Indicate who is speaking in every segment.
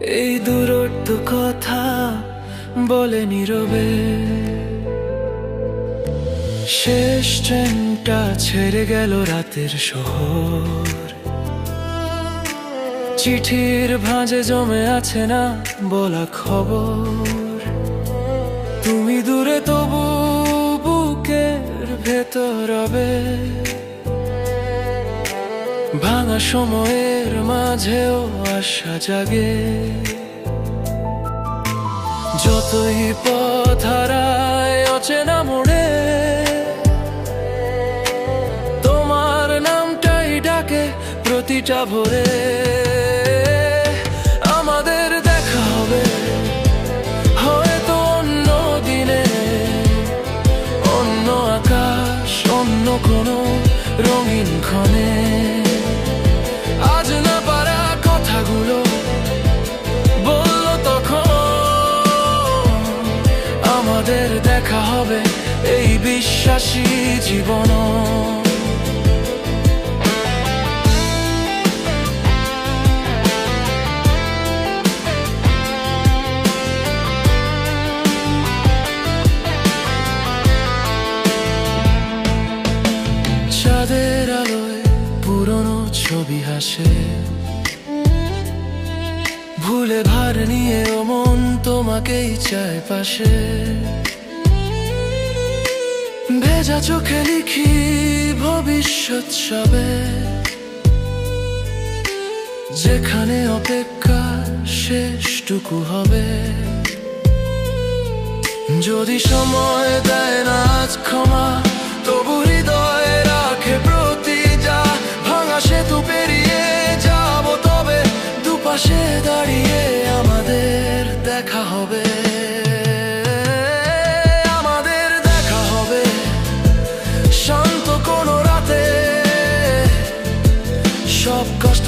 Speaker 1: এই দূরত্ব কথা বলে নীরবে। শেষ ট্রেনটা ছেড়ে গেল রাতের শহর। চিঠির ভাঁজে জমে আছে না বলা খবর। তুমি দূরে তবু রবে ভাঙা সময়ের মাঝেও আশা জাগে। যতই পথ হারায় অচেনা মোড়ে, তোমার নামটাই ডাকে প্রতিটা ভোরে। বিশ্বাসী জীবন। চাঁদের পুরনো ছবি হাসে। ভুলে ভার নিয়ে ও মন তোমাকেই চায় পাশে। ভেজা চোখে লিখি ভবিষ্যৎ সবে। যেখানে অপেক্ষা শেষটুকু হবে। যদি সময় দেয় না আজ ক্ষমা, তবু হৃদয়ে রাখে প্রতি যা ভাঙা সেতু পেরিয়ে যাব তবে দুপাশে দাঁড়িয়ে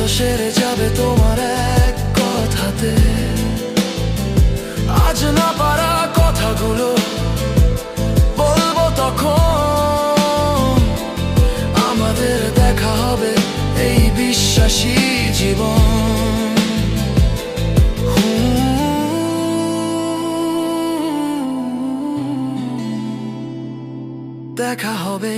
Speaker 1: সেরে যাবে তোমার এক কথাতে। আজ না পারা কথাগুলো বলব তখন। আমাদের দেখা হবে এই বিশ্বাসী জীবন। দেখা হবে।